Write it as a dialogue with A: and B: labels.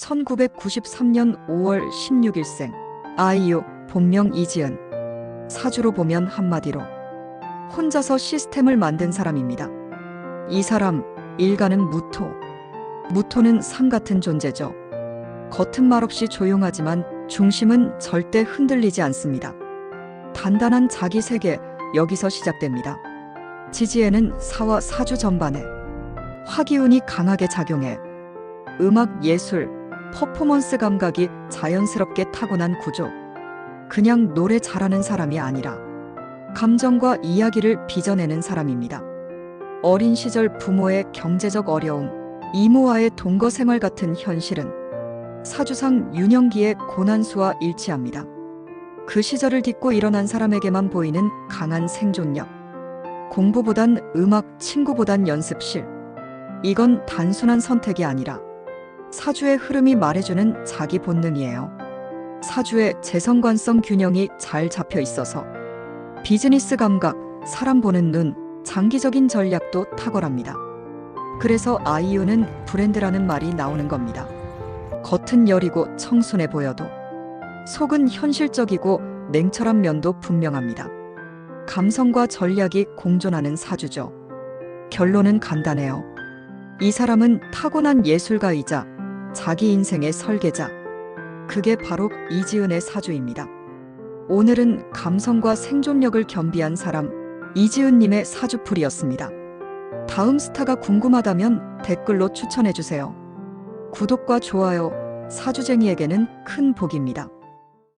A: 1993년 5월 16일생 아이유 본명 이지은 사주로 보면 한마디로 혼자서 시스템을 만든 사람입니다. 이 사람 일가는 무토 무토는 산 같은 존재죠. 겉은 말없이 조용하지만 중심은 절대 흔들리지 않습니다. 단단한 자기 세계 여기서 시작됩니다. 지지에는 사와 사주 전반에 화기운이 강하게 작용해 음악, 예술, 퍼포먼스 감각이 자연스럽게 타고난 구조. 그냥 노래 잘하는 사람이 아니라 감정과 이야기를 빚어내는 사람입니다. 어린 시절 부모의 경제적 어려움, 이모와의 동거 생활 같은 현실은 사주상 유년기의 고난수와 일치합니다. 그 시절을 딛고 일어난 사람에게만 보이는 강한 생존력. 공부보단 음악, 친구보단 연습실. 이건 단순한 선택이 아니라 사주의 흐름이 말해주는 자기 본능이에요. 사주의 재성관성 균형이 잘 잡혀 있어서 비즈니스 감각, 사람 보는 눈, 장기적인 전략도 탁월합니다. 그래서 아이유는 브랜드라는 말이 나오는 겁니다. 겉은 여리고 청순해 보여도 속은 현실적이고 냉철한 면도 분명합니다. 감성과 전략이 공존하는 사주죠. 결론은 간단해요. 이 사람은 타고난 예술가이자 자기 인생의 설계자. 그게 바로 이지은의 사주입니다. 오늘은 감성과 생존력을 겸비한 사람 이지은님의 사주풀이었습니다. 다음 스타가 궁금하다면 댓글로 추천해주세요. 구독과 좋아요, 사주쟁이에게는 큰 복입니다.